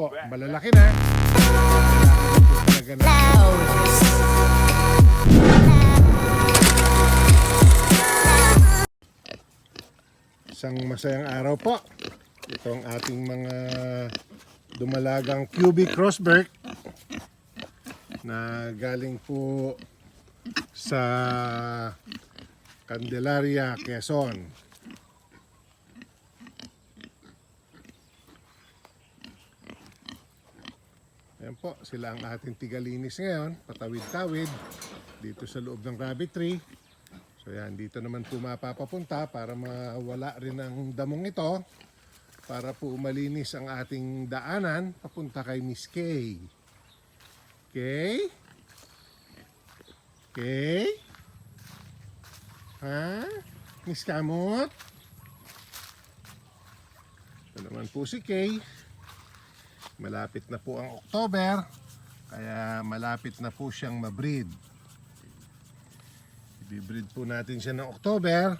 po, malalaki na. Talaga na. Isang masayang araw po. Ito ang ating mga dumalagang QB Crossberg na galing po sa Candelaria, Quezon. Ayan po, sila ang ating tigalinis ngayon, patawid-tawid dito sa loob ng rabbit tree. So yan, dito naman po mapapapunta para mawala rin ang damong ito para po malinis ang ating daanan papunta kay Miss Kay. Kay? Kay? Ha? Miss Kamot? Ito naman po si Kay. Malapit na po ang October, kaya malapit na po siyang mabreed. Ibibreed po natin siya ng October.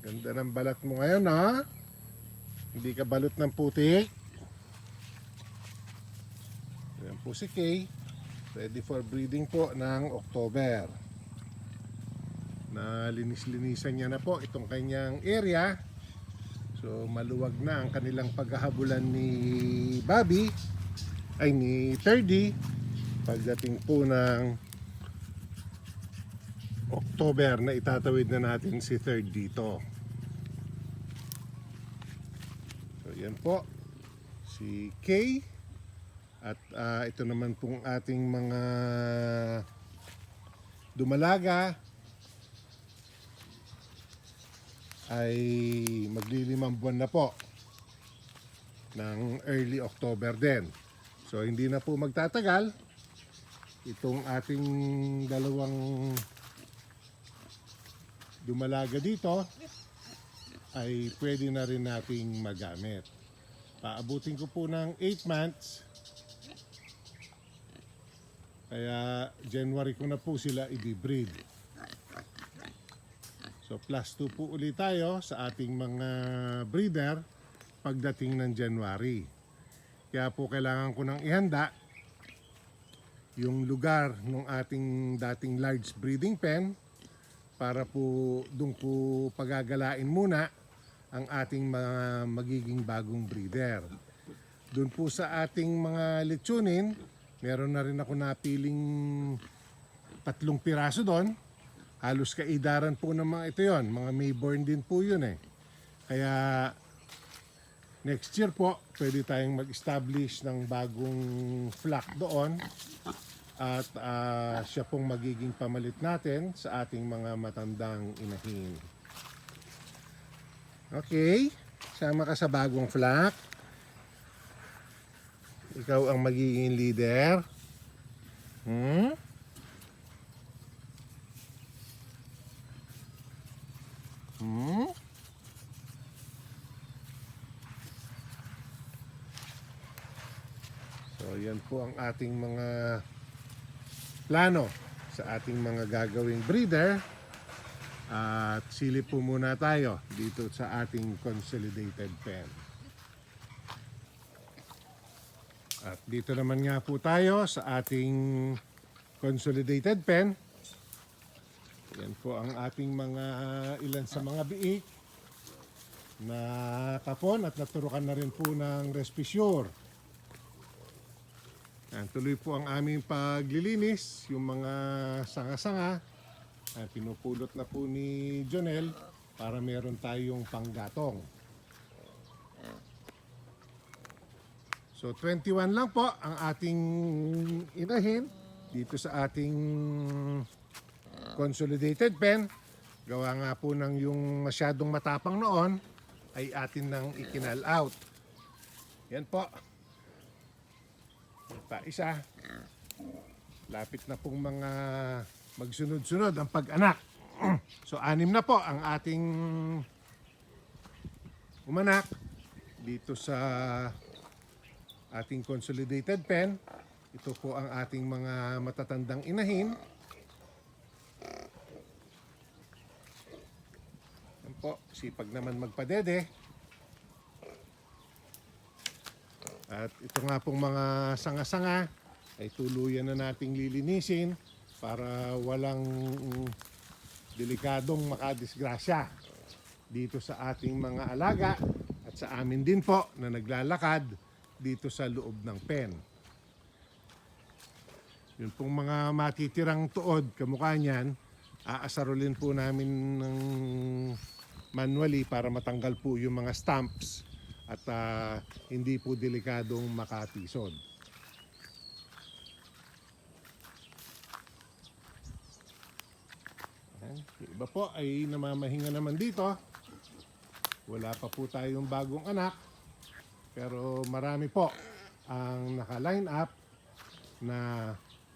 Ganda ng balat mo ngayon, ha? Hindi ka balot ng putik. Ayan po si Kay. Ready for breeding po ng October. Na linis-linisan niya na po itong kanyang area. So maluwag na ang kanilang paghahabulan ni Bobby ay ni 30 pagdating po ng October na itatawid na natin si third dito. So yan po si Kay at ah, ito naman pong ating mga dumalaga ay maglilimang buwan na po ng early October din. So hindi na po magtatagal itong ating dalawang dumalaga dito ay pwede na rin nating magamit. Paabutin ko po ng 8 months kaya January ko na po sila i-breed. So plus 2 po ulit tayo sa ating mga breeder pagdating ng January. Kaya po kailangan ko nang ihanda yung lugar ng ating dating large breeding pen para po doon po pagagalain muna ang ating mga magiging bagong breeder. Doon po sa ating mga lechonin, meron na rin ako napiling tatlong piraso doon. Halos kaidaran po ng mga ito yon, mga Mayborn din po yun eh. Kaya next year po, pwede tayong mag-establish ng bagong flock doon at ah, siya pong magiging pamalit natin sa ating mga matandang inahin. Okay, sama ka sa bagong flock. Ikaw ang magiging leader. Hmm? So, yan po ang ating mga plano sa ating mga gagawing breeder. At silip po muna tayo dito sa ating consolidated pen. At dito naman nga po tayo sa ating consolidated pen. Yan po ang ating mga ilan sa mga biik na tapon at naturukan na rin po ng respisure. Yan, tuloy po ang aming paglilinis, yung mga sanga-sanga. Yan, pinupulot na po ni Jonel para meron tayong panggatong. So 21 lang po ang ating inahin dito sa ating consolidated pen. Gawa nga po ng yung masyadong matapang noon ay atin nang ikinal out. Yan po. Pa isa. Lapit na pong mga magsunod-sunod ang pag-anak. so anim na po ang ating umanak dito sa ating consolidated pen. Ito po ang ating mga matatandang inahin. Yan po, sipag naman magpadede. At ito nga pong mga sanga-sanga ay tuluyan na nating lilinisin para walang delikadong makadisgrasya dito sa ating mga alaga at sa amin din po na naglalakad dito sa loob ng pen. Yun pong mga matitirang tuod, kamukha niyan, aasarulin po namin ng manually para matanggal po yung mga stamps at ah, hindi po delikadong makatisod. Yung iba po ay namamahinga naman dito. Wala pa po tayong bagong anak. Pero marami po ang naka-line up na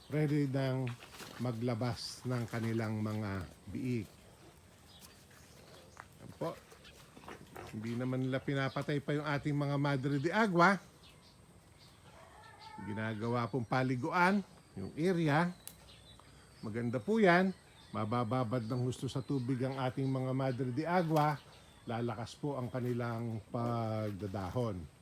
ready nang maglabas ng kanilang mga biik. Yan po. Hindi naman nila pinapatay pa yung ating mga Madre de Agua. Ginagawa pong paliguan, yung area. Maganda po yan. Mabababad ng gusto sa tubig ang ating mga Madre de Agua. Lalakas po ang kanilang pagdadahon.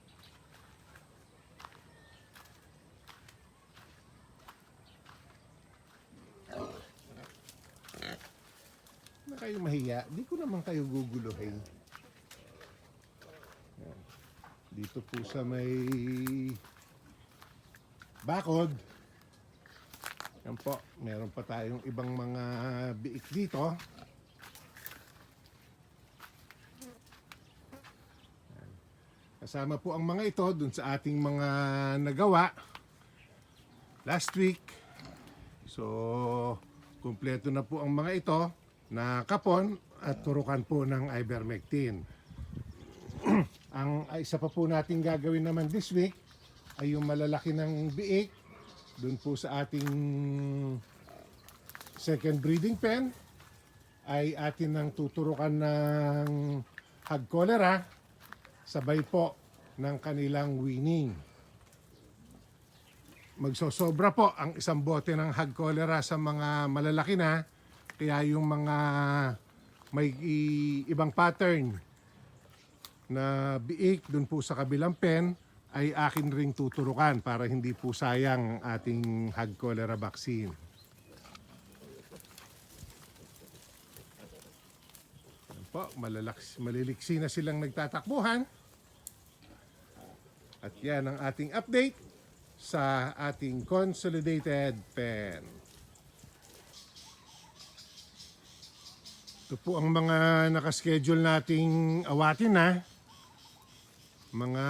na kayo mahiya, di ko naman kayo guguluhin. Yan. Dito po sa may bakod. Yan po, meron pa tayong ibang mga biik dito. Kasama po ang mga ito dun sa ating mga nagawa last week. So, kumpleto na po ang mga ito na kapon at turukan po ng ivermectin. Ang isa pa po natin gagawin naman this week ay yung malalaki ng biik doon po sa ating second breeding pen ay atin nang tuturukan ng hag cholera sabay po ng kanilang weaning. Magsosobra po ang isang bote ng hag cholera sa mga malalaki na kaya yung mga may ibang pattern na biik dun po sa kabilang pen ay akin ring tuturukan para hindi po sayang ang ating hag cholera vaccine. Yan po, malalaks, maliliksi na silang nagtatakbuhan. At yan ang ating update sa ating consolidated pen. Ito po ang mga nakaschedule nating awatin na. Mga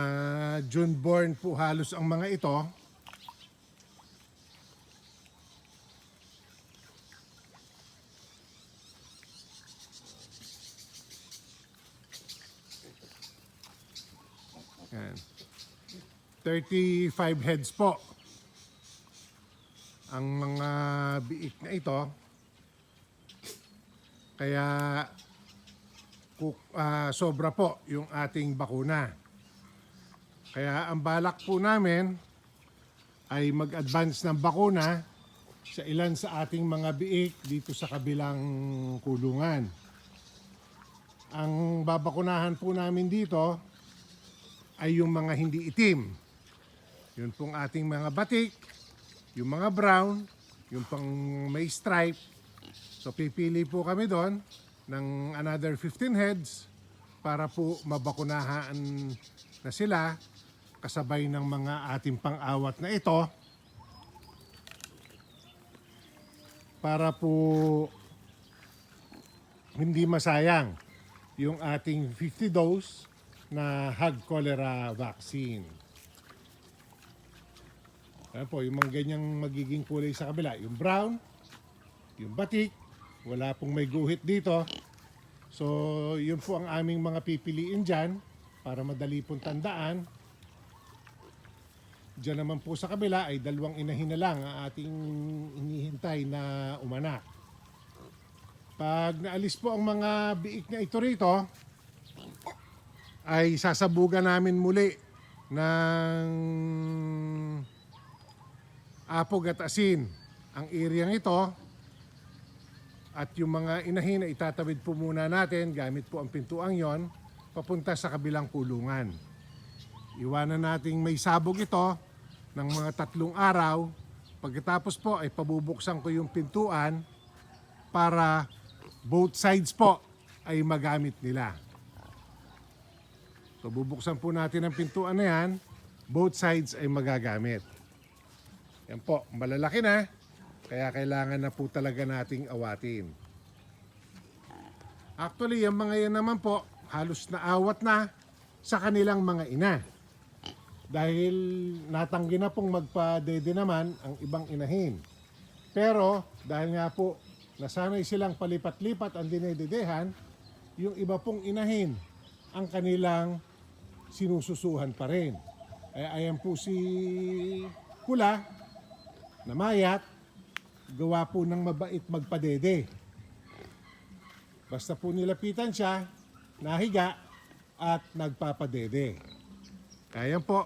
June born po halos ang mga ito. Yan. 35 heads po ang mga biik na ito. Kaya ah, sobra po yung ating bakuna. Kaya ang balak po namin ay mag-advance ng bakuna sa ilan sa ating mga biik dito sa kabilang kulungan. Ang babakunahan po namin dito ay yung mga hindi itim. Yun pong ating mga batik, yung mga brown, yung pang may stripe, So pipili po kami doon ng another 15 heads para po mabakunahan na sila kasabay ng mga ating pang-awat na ito para po hindi masayang yung ating 50 dose na hog cholera vaccine. Ayan po, yung mga ganyang magiging kulay sa kabila. Yung brown, yung batik, wala pong may guhit dito. So, yun po ang aming mga pipiliin dyan para madali pong tandaan. Diyan naman po sa kabila ay dalawang inahin na lang ang ating inihintay na umanak. Pag naalis po ang mga biik na ito rito, ay sasabugan namin muli ng apog at asin ang iriyang ito at yung mga inahin na itatawid po muna natin gamit po ang pintuang yon papunta sa kabilang kulungan. Iwanan nating may sabog ito ng mga tatlong araw. Pagkatapos po ay pabubuksan ko yung pintuan para both sides po ay magamit nila. So bubuksan po natin ang pintuan na yan, both sides ay magagamit. Yan po, malalaki na, kaya kailangan na po talaga nating awatin. Actually, yung mga yan naman po, halos naawat na sa kanilang mga ina. Dahil natanggi na pong magpadede naman ang ibang inahin. Pero dahil nga po nasanay silang palipat-lipat ang dinededehan, yung iba pong inahin ang kanilang sinususuhan pa rin. Ay ayan po si Kula, namayat, gawa po ng mabait magpadede. Basta po nilapitan siya, nahiga, at nagpapadede. Kaya po,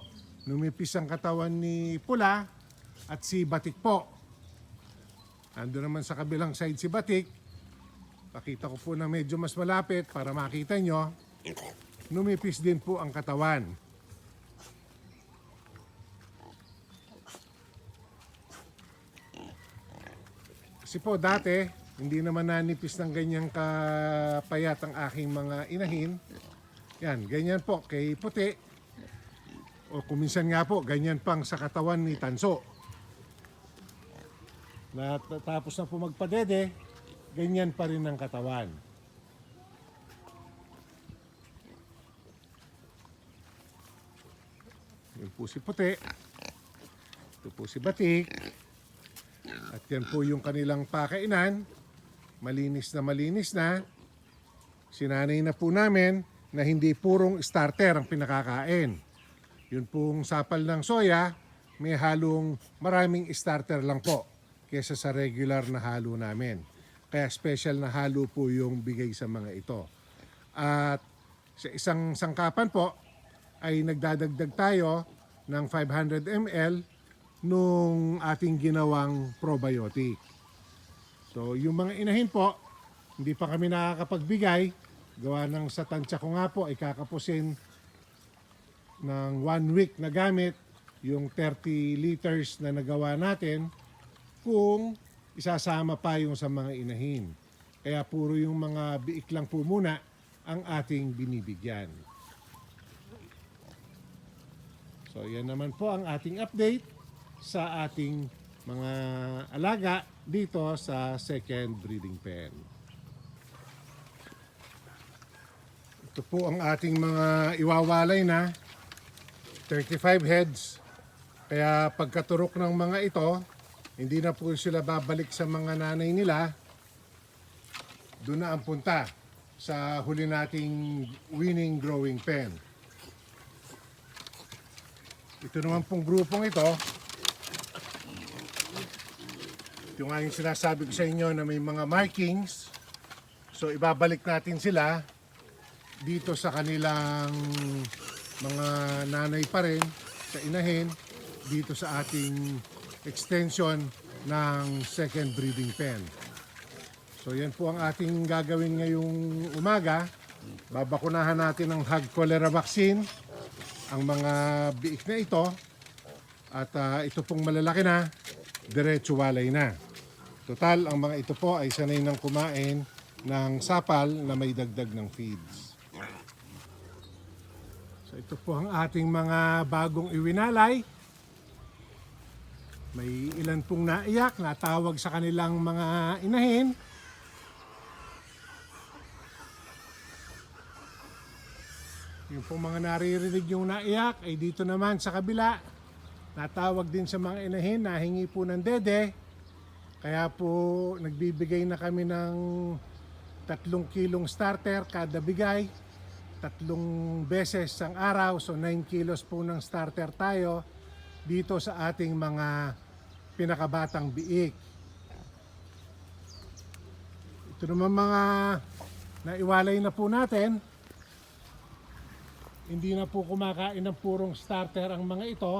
numipis ang katawan ni Pula at si Batik po. Ando naman sa kabilang side si Batik. Pakita ko po na medyo mas malapit para makita nyo. Numipis din po ang katawan. Kasi po dati, hindi naman nanipis ng ganyang kapayat ang aking mga inahin. Yan, ganyan po kay puti. O kuminsan nga po, ganyan pang sa katawan ni Tanso. Na tapos na po magpadede, ganyan pa rin ang katawan. Yan po si puti. Ito po si batik. At yan po yung kanilang pakainan. Malinis na malinis na. Sinanay na po namin na hindi purong starter ang pinakakain. Yun pong sapal ng soya, may halong maraming starter lang po kesa sa regular na halo namin. Kaya special na halo po yung bigay sa mga ito. At sa isang sangkapan po ay nagdadagdag tayo ng 500 ml nung ating ginawang probiotic. So yung mga inahin po, hindi pa kami nakakapagbigay. Gawa ng sa tansya ko nga po, ay kakapusin ng one week na gamit yung 30 liters na nagawa natin kung isasama pa yung sa mga inahin. Kaya puro yung mga biik lang po muna ang ating binibigyan. So yan naman po ang ating update sa ating mga alaga dito sa second breeding pen. Ito po ang ating mga iwawalay na 35 heads. Kaya pagkaturok ng mga ito, hindi na po sila babalik sa mga nanay nila. Doon na ang punta sa huli nating winning growing pen. Ito naman pong grupong ito, ito nga yung sinasabi ko sa inyo na may mga markings. So ibabalik natin sila dito sa kanilang mga nanay pa rin, sa inahin, dito sa ating extension ng second breeding pen. So yan po ang ating gagawin ngayong umaga. Babakunahan natin ng hog cholera vaccine ang mga biik na ito at ah, ito pong malalaki na diretso walay na. Total, ang mga ito po ay sanay ng kumain ng sapal na may dagdag ng feeds. So ito po ang ating mga bagong iwinalay. May ilan pong naiyak, natawag sa kanilang mga inahin. Yung pong mga naririnig yung naiyak ay dito naman sa kabila. Natawag din sa mga inahin, nahingi po ng dede. Kaya po nagbibigay na kami ng tatlong kilong starter kada bigay. Tatlong beses ang araw, so 9 kilos po ng starter tayo dito sa ating mga pinakabatang biik. Ito naman mga naiwalay na po natin. Hindi na po kumakain ng purong starter ang mga ito.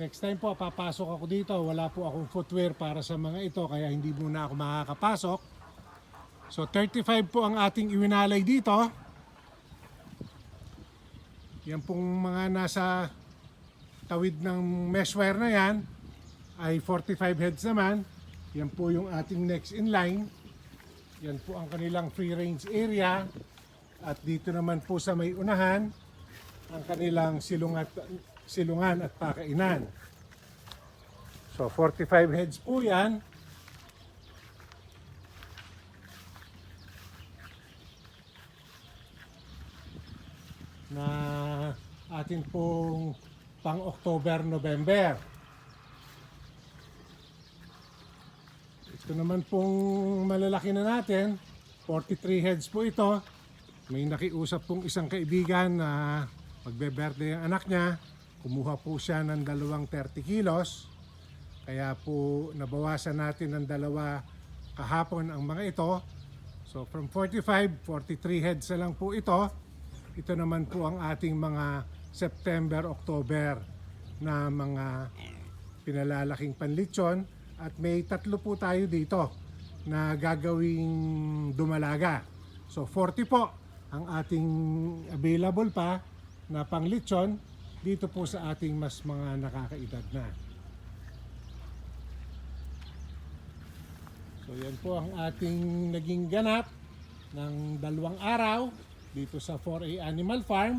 Next time po, papasok ako dito. Wala po akong footwear para sa mga ito, kaya hindi muna ako makakapasok. So 35 po ang ating iwinalay dito. Yan pong mga nasa tawid ng mesh wire na yan ay 45 heads naman. Yan po yung ating next in line. Yan po ang kanilang free range area. At dito naman po sa may unahan, ang kanilang silungat, silungan at pakainan. So 45 heads po yan. Na atin pong pang October, November. Ito naman pong malalaki na natin, 43 heads po ito. May nakiusap pong isang kaibigan na magbeberde ang anak niya. Kumuha po siya ng dalawang 30 kilos. Kaya po nabawasan natin ng dalawa kahapon ang mga ito. So from 45, 43 heads na lang po ito. Ito naman po ang ating mga September, October na mga pinalalaking panlitsyon at may tatlo po tayo dito na gagawing dumalaga. So 40 po ang ating available pa na panglitsyon dito po sa ating mas mga nakakaedad na. So yan po ang ating naging ganap ng dalawang araw dito sa 4A Animal Farm.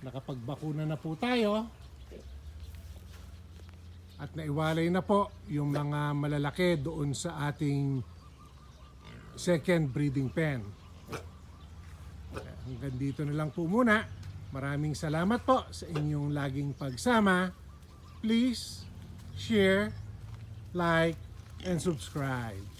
Nakapagbakuna na po tayo. At naiwalay na po yung mga malalaki doon sa ating second breeding pen. Hanggang dito na lang po muna. Maraming salamat po sa inyong laging pagsama. Please share, like, and subscribe.